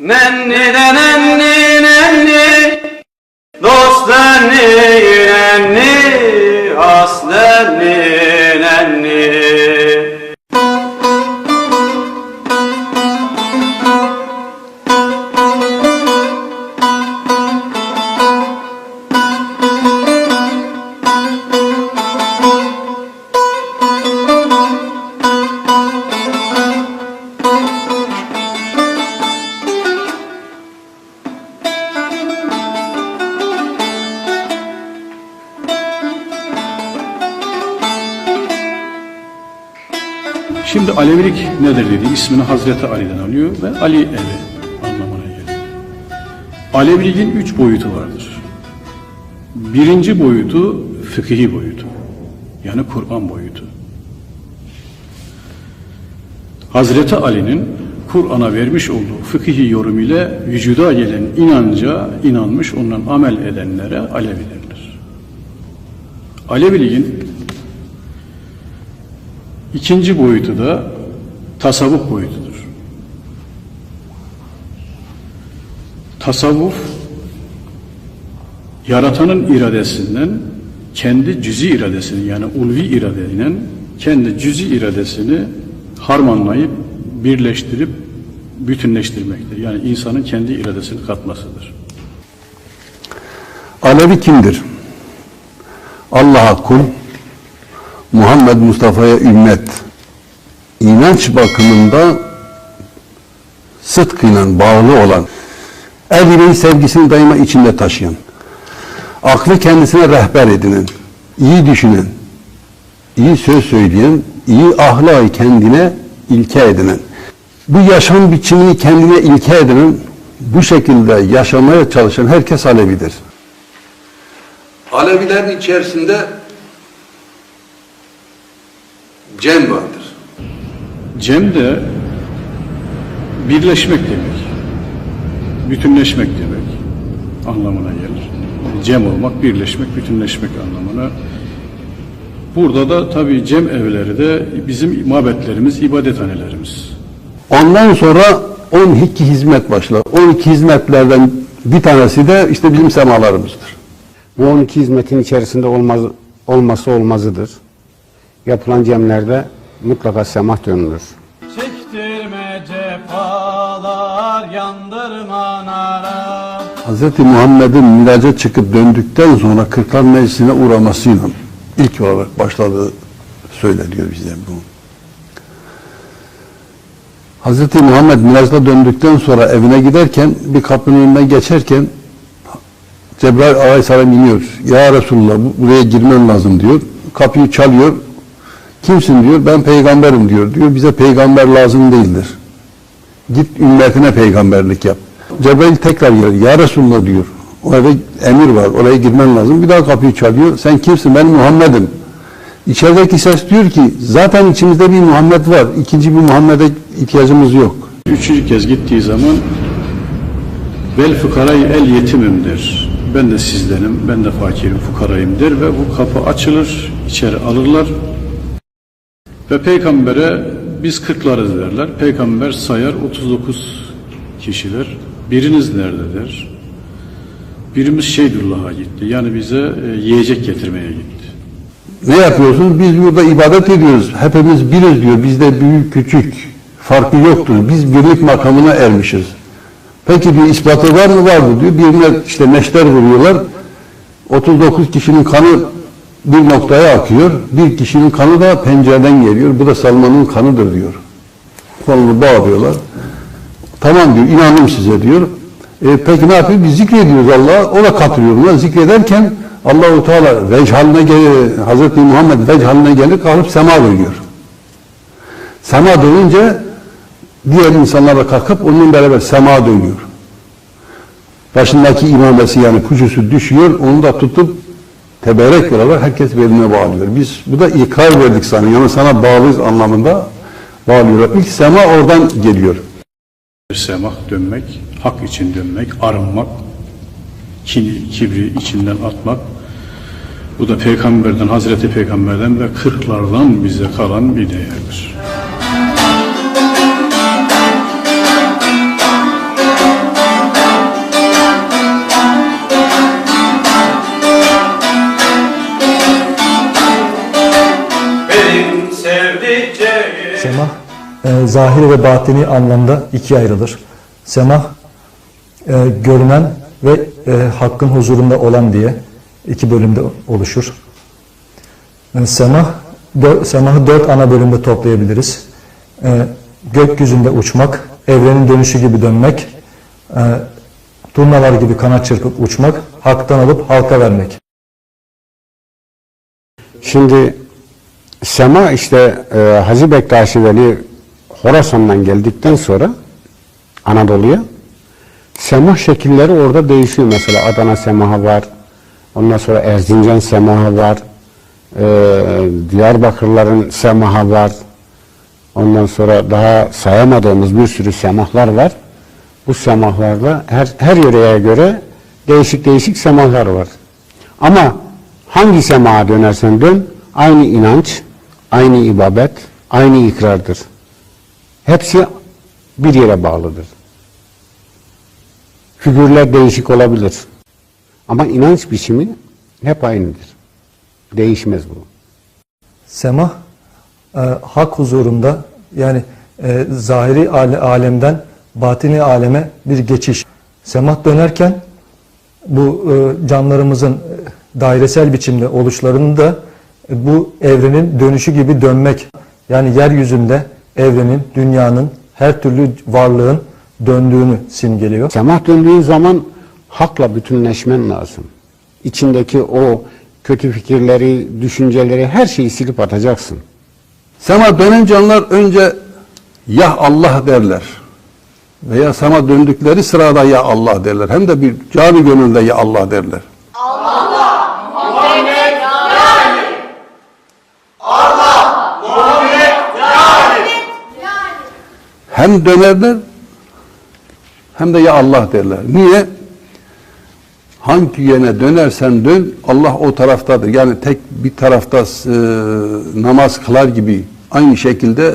Nenni de nenni nenni. Dost nenni? Nenni Has Şimdi Alevilik nedir dedi. İsmini Hazreti Ali'den alıyor ve Ali evi anlamına geliyor. Aleviliğin üç boyutu vardır. Birinci boyutu fıkhi boyutu. Yani Kur'an boyutu. Hazreti Ali'nin Kur'an'a vermiş olduğu fıkhi yorum ile vücuda gelen inanca inanmış ondan amel edenlere Alevi denilir. Aleviliğin İkinci boyutu da tasavvuf boyutudur. Tasavvuf yaratanın iradesinden kendi cüzi iradesini yani ulvi iradeyle kendi cüzi iradesini harmanlayıp birleştirip bütünleştirmektir. Yani insanın kendi iradesini katmasıdır. Alevi kimdir? Allah'a kul, Muhammed Mustafa'ya ümmet, inanç bakımında sıdkıyla bağlı olan, el sevgisini daima içinde taşıyan, aklı kendisine rehber edinen, iyi düşünen, iyi söz söyleyen, iyi ahlakı kendine ilke edinen, bu yaşam biçimini kendine ilke edinen, bu şekilde yaşamaya çalışan herkes Alevidir. Alevilerin içerisinde cem vardır. Cem de birleşmek demek. Bütünleşmek demek anlamına gelir. Cem olmak, birleşmek, bütünleşmek anlamına. Burada da tabii cem evleri de bizim mabetlerimiz, ibadethanelerimiz. Ondan sonra 12 hizmet başlar. 12 hizmetlerden bir tanesi de işte bizim semalarımızdır. Bu 12 hizmetin içerisinde olmaz, olması olmazıdır. Yapılan cemlerde mutlaka semah dönülür. Çektirme cefalar Yandırma nara Hz. Muhammed'in miraca çıkıp döndükten sonra Kırklar Meclisi'ne uğramasıyla ilk olarak başladığı söyleniyor bize bu. Hz. Muhammed miracda döndükten sonra evine giderken bir kapının önünden geçerken Cebrail aleyhisselam iniyor. Ya Resulullah bu- buraya girmen lazım diyor. Kapıyı çalıyor. Kimsin diyor. Ben peygamberim diyor. Diyor bize peygamber lazım değildir. Git ümmetine peygamberlik yap. Cebrail tekrar geliyor. Ya Resulullah diyor. Orada emir var. Oraya girmen lazım. Bir daha kapıyı çalıyor. Sen kimsin? Ben Muhammed'im. İçerideki ses diyor ki zaten içimizde bir Muhammed var. İkinci bir Muhammed'e ihtiyacımız yok. Üçüncü kez gittiği zaman vel fukarayı el yetimim der. Ben de sizdenim, ben de fakirim, fukarayım der ve bu kapı açılır, içeri alırlar. Ve peygambere biz kırklarız derler. Peygamber sayar 39 kişiler. Biriniz nerede der. Birimiz Şeydullah'a gitti. Yani bize e, yiyecek getirmeye gitti. Ne yapıyorsunuz? Biz burada ibadet ediyoruz. Hepimiz biriz diyor. Bizde büyük küçük farkı yoktur. Biz birlik makamına ermişiz. Peki bir ispatı var mı? Var mı diyor. Birine işte neşter vuruyorlar. 39 kişinin kanı bir noktaya akıyor. Bir kişinin kanı da pencereden geliyor. Bu da Salman'ın kanıdır diyor. Kolunu bağlıyorlar. Tamam diyor. inandım size diyor. E, peki ne yapıyor? Biz zikrediyoruz Allah'a. O da katılıyor buna. Zikrederken Allahu Teala vecih haline gelir, Hazreti Muhammed vecih haline gelir, kalkıp sema dönüyor. Sema dönünce diğer insanlar da kalkıp onunla beraber sema dönüyor. Başındaki imamesi yani kucusu düşüyor, onu da tutup teberek beraber herkes beline bağlıyor. Biz bu da ikrar verdik sana, yani sana bağlıyız anlamında bağlıyorlar. İlk sema oradan geliyor. Semah dönmek, hak için dönmek, arınmak, kin, kibri içinden atmak. Bu da peygamberden, Hazreti Peygamberden ve kırklardan bize kalan bir değerdir. Semah e, zahiri ve batini anlamda ikiye ayrılır. Semah e, görünen ve e, hakkın huzurunda olan diye iki bölümde oluşur. E, semah dö- semahı dört ana bölümde toplayabiliriz. E, gökyüzünde uçmak, evrenin dönüşü gibi dönmek, e, turnalar gibi kanat çırpıp uçmak, haktan alıp halka vermek. Şimdi Sema işte e, Hacı Bektaşi Veli Horasan'dan geldikten sonra Anadolu'ya Sema şekilleri orada değişiyor. Mesela Adana Semaha var. Ondan sonra Erzincan Semaha var. E, Diyarbakırların Semaha var. Ondan sonra daha sayamadığımız bir sürü semahlar var. Bu semahlarda her, her yöreye göre değişik değişik semahlar var. Ama hangi semaha dönersen dön aynı inanç, aynı ibadet, aynı ikrardır. Hepsi bir yere bağlıdır. Figürler değişik olabilir. Ama inanç biçimi hep aynıdır. Değişmez bu. Semah e, hak huzurunda yani e, zahiri ale- alemden batini aleme bir geçiş. Semah dönerken bu e, canlarımızın e, dairesel biçimde oluşlarını da bu evrenin dönüşü gibi dönmek. Yani yeryüzünde evrenin, dünyanın, her türlü varlığın döndüğünü simgeliyor. Semah döndüğün zaman hakla bütünleşmen lazım. İçindeki o kötü fikirleri, düşünceleri, her şeyi silip atacaksın. Sema dönen canlar önce ya Allah derler. Veya sema döndükleri sırada ya Allah derler. Hem de bir cani gönülde ya Allah derler. Hem dönerler hem de ya Allah derler. Niye? Hangi yöne dönersen dön Allah o taraftadır. Yani tek bir tarafta e, namaz kılar gibi aynı şekilde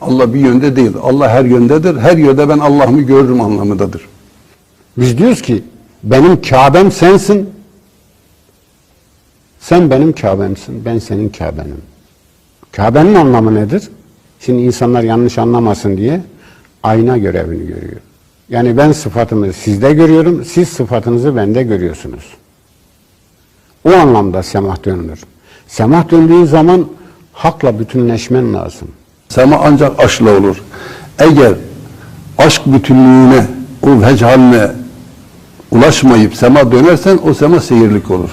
Allah bir yönde değil. Allah her yöndedir. Her yönde ben Allah'ımı görürüm anlamındadır. Biz diyoruz ki benim Kabe'm sensin. Sen benim Kabe'msin. Ben senin Kabe'nim. Kabe'nin anlamı nedir? Şimdi insanlar yanlış anlamasın diye ayna görevini görüyor. Yani ben sıfatımı sizde görüyorum, siz sıfatınızı bende görüyorsunuz. O anlamda semah dönülür. Semah döndüğü zaman hakla bütünleşmen lazım. Sema ancak aşkla olur. Eğer aşk bütünlüğüne, o vechaline ulaşmayıp sema dönersen o sema seyirlik olur.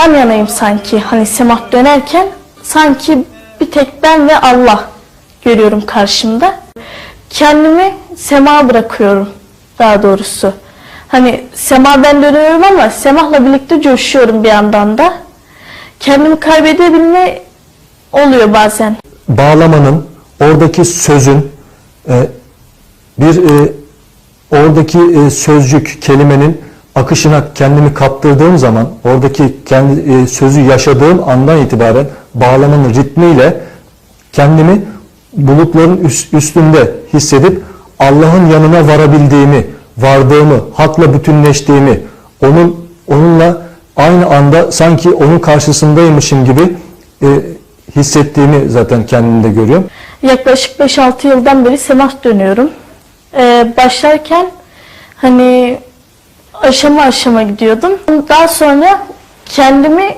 Yan yanayım sanki. Hani semah dönerken sanki bir tek ben ve Allah görüyorum karşımda. Kendimi sema bırakıyorum daha doğrusu. Hani sema ben dönüyorum ama semahla birlikte coşuyorum bir yandan da. Kendimi kaybedebilme oluyor bazen. bağlamanın, oradaki sözün, e, bir e, oradaki e, sözcük, kelimenin akışına kendimi kaptırdığım zaman, oradaki kendi e, sözü yaşadığım andan itibaren bağlamanın ritmiyle kendimi bulutların üst- üstünde hissedip Allah'ın yanına varabildiğimi, vardığımı, hakla bütünleştiğimi, onun onunla aynı anda sanki onun karşısındaymışım gibi e, hissettiğimi zaten kendimde görüyorum. Yaklaşık 5-6 yıldan beri semah dönüyorum. Ee, başlarken hani aşama aşama gidiyordum. Daha sonra kendimi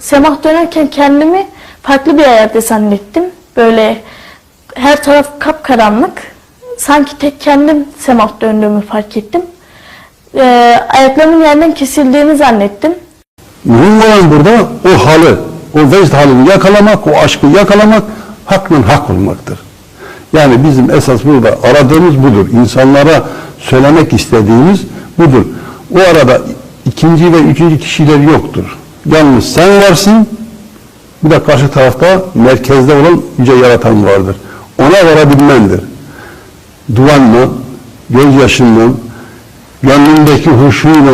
semah dönerken kendimi farklı bir yerde zannettim. Böyle her taraf kapkaranlık. Sanki tek kendim semah döndüğümü fark ettim. Ee, ayaklarımın yerden kesildiğini zannettim. Mühim olan burada o halı, o vecd halini yakalamak, o aşkı yakalamak, hakla hak olmaktır. Yani bizim esas burada aradığımız budur. İnsanlara söylemek istediğimiz budur. O arada ikinci ve üçüncü kişiler yoktur. Yalnız sen varsın, bir de karşı tarafta merkezde olan yüce yaratan vardır. Ona varabilmendir. Duanla, gözyaşınla, gönlündeki huşuyla,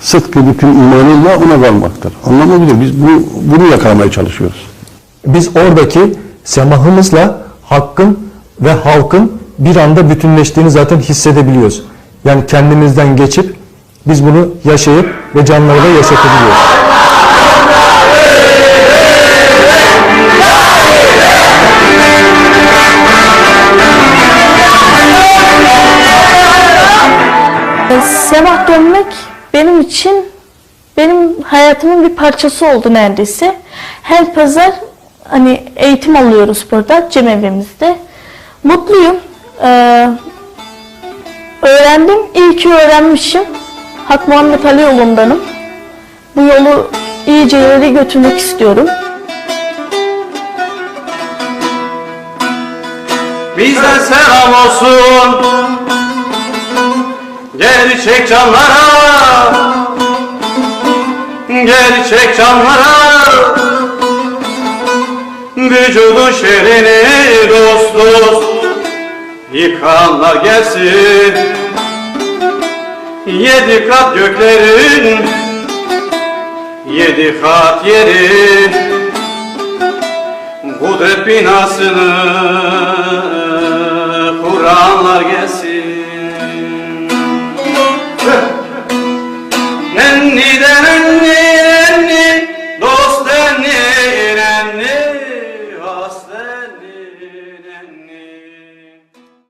Sıtkı bütün imanıyla ona kalmaktır. Anlamabiliyor Biz bunu, bunu yakalamaya çalışıyoruz. Biz oradaki semahımızla hakkın ve halkın bir anda bütünleştiğini zaten hissedebiliyoruz. Yani kendimizden geçip biz bunu yaşayıp ve canları da yaşatabiliyoruz. E, Semah dönmek benim için benim hayatımın bir parçası oldu neredeyse. Her pazar hani eğitim alıyoruz burada cemevimizde. Mutluyum. Ee, öğrendim. İyi ki öğrenmişim. Hak Muhammed Ali yolundanım. Bu yolu iyice ileri götürmek istiyorum. Bizden selam olsun Gerçek canlara Gerçek canlara Vücudu şerini dost dost Yıkanlar gelsin Yedi kat göklerin Yedi kat yeri Kudret binasını Kur'anlar gelsin